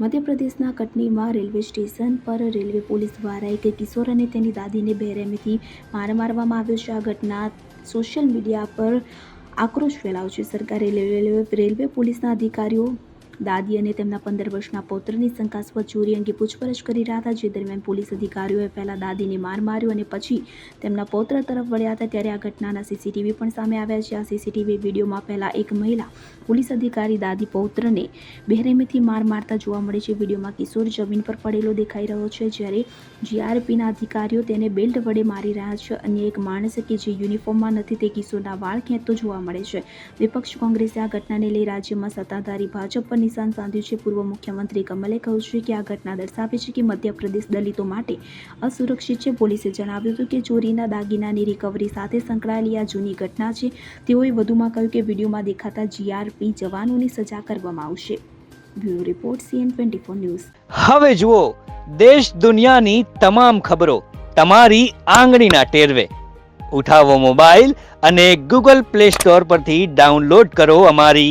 મધ્યપ્રદેશના કટનીમાં railway station પર રેલવે પોલીસ દ્વારા એક કિશોર અને તેની દાદીને બેરહેમીથી માર મારવામાં આવ્યો છે. આ ઘટના સોશિયલ મીડિયા પર આક્રોશ ફેલાવ્યો છે. સરકારે રેલવે રેલવે પોલીસના અધિકારીઓ દાદી અને તેમના પંદર વર્ષના પૌત્રની શંકાસ્પદ ચોરી અંગે પૂછપરછ કરી રહ્યા હતા, જે દરમિયાન પોલીસ અધિકારીઓએ પહેલાં દાદીને માર માર્યો અને પછી તેમના પૌત્ર તરફ વળ્યા હતા, ત્યારે આ ઘટનાના સીસીટીવી પણ સામે આવ્યા છે. આ સીસીટીવી વિડીયોમાં પહેલા એક મહિલા પોલીસ અધિકારી દાદી પૌત્રને બેરહેમીથી માર મારતા જોવા મળે છે. વિડીયોમાં કિશોર જમીન પર પડેલો દેખાઈ રહ્યો છે, જ્યારે જીઆરપીના અધિકારીઓ તેને બેલ્ટ વડે મારી રહ્યા છે. અન્ય એક માણસ કે જે યુનિફોર્મમાં નથી તે કિશોરના વાળ ખેંચતો જોવા મળે છે. વિપક્ષ કોંગ્રેસે આ ઘટનાને લઈ રાજ્યમાં સત્તાધારી ભાજપ પર નિશાન સાધ્યું છે. પૂર્વ મુખ્યમંત્રી કમલે કહ્યું છે કે આ ઘટના દર્શાવે છે કે મધ્યપ્રદેશ દલિતો માટે અસુરક્ષિત છે. પોલીસે જણાવ્યું હતું કે ચોરીના દાગીનાની રિકવરી સાથે સંકળાયેલી આ જૂની ઘટના છે. તેઓએ વધુમાં કહ્યું કે વિડીયોમાં દેખાતા જીઆરપી જવાનોની સજા કરવામાં આવશે. Bureau report CN twenty four news. હવે જુઓ, દેશ દુનિયાની તમામ ખબરો તમારી આંગળીના ટેરવે. ઉઠાવો મોબાઈલ અને ગૂગલ પ્લે સ્ટોર પરથી ડાઉનલોડ કરો અમારી